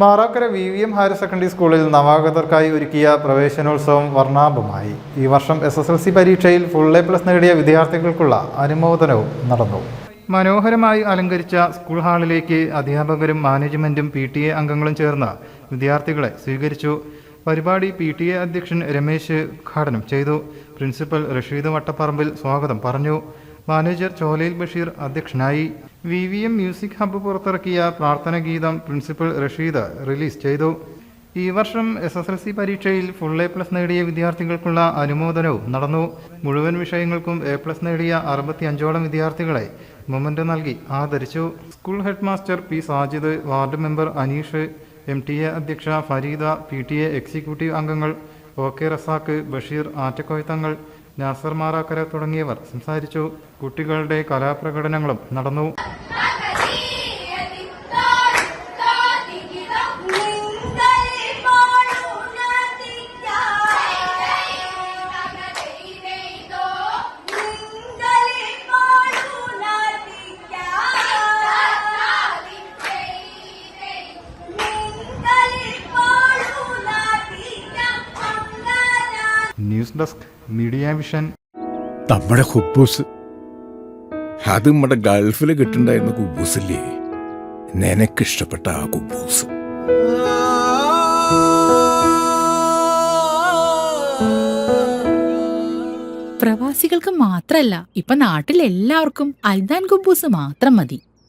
Marakkara V V M higher secondary സ്കൂളിൽ നവാഗതർക്കായി ഒരുക്കിയ പ്രവേശനോത്സവം വർണാഭമായി. ഈ വർഷം എസ് എസ് എൽ സി പരീക്ഷയിൽ ഫുൾ എ പ്ലസ് നേടിയ വിദ്യാർത്ഥികൾക്കുള്ള അനുമോദനവും നടന്നു. മനോഹരമായി അലങ്കരിച്ച സ്കൂൾ ഹാളിലേക്ക് അധ്യാപകരും മാനേജ്മെന്റും പി ടി എ അംഗങ്ങളും ചേർന്ന് വിദ്യാർത്ഥികളെ സ്വീകരിച്ചു. പരിപാടി പി ടി എ അധ്യക്ഷൻ രമേശ് ഉദ്ഘാടനം ചെയ്തു. പ്രിൻസിപ്പൽ റഷീദ് വട്ടപ്പറമ്പിൽ സ്വാഗതം പറഞ്ഞു. മാനേജർ ചോലയിൽ ബഷീർ അധ്യക്ഷനായി. V V M music hub പുറത്തിറക്കിയ പ്രാർത്ഥന ഗീതം പ്രിൻസിപ്പൽ റഷീദ് റിലീസ് ചെയ്തു. ഈ വർഷം എസ് എസ് എൽ സി പരീക്ഷയിൽ ഫുൾ എ പ്ലസ് നേടിയ വിദ്യാർത്ഥികൾക്കുള്ള അനുമോദനവും നടന്നു. മുഴുവൻ വിഷയങ്ങൾക്കും എ പ്ലസ് നേടിയ അറുപത്തി അഞ്ചോളം വിദ്യാർത്ഥികളെ മൊമെന്റ് നൽകി ആദരിച്ചു. School headmaster P Sajid ward member Aneesh M T A അധ്യക്ഷ Fareeda P T A executive അംഗങ്ങൾ ഒ കെ റസാക്ക് ബഷീർ ആറ്റക്കോയത്തങ്ങൾ നാസർ മാറാക്കര തുടങ്ങിയവർ സംസാരിച്ചു. കുട്ടികളുടെ കലാപ്രകടനങ്ങളും നടന്നു. News desk media vision. നമ്മുടെ ഹുബൂസ്. അത് നമ്മുടെ ഗൾഫിൽ കിട്ടുണ്ടായിരുന്ന കുബൂസില്ലേ? നിനക്കിഷ്ടപ്പെട്ട ആ കുബൂസ്. പ്രവാസികൾക്ക് മാത്രല്ല ഇപ്പൊ നാട്ടിൽ എല്ലാവർക്കും അൽദാൻ കുബൂസ് മാത്രം മതി.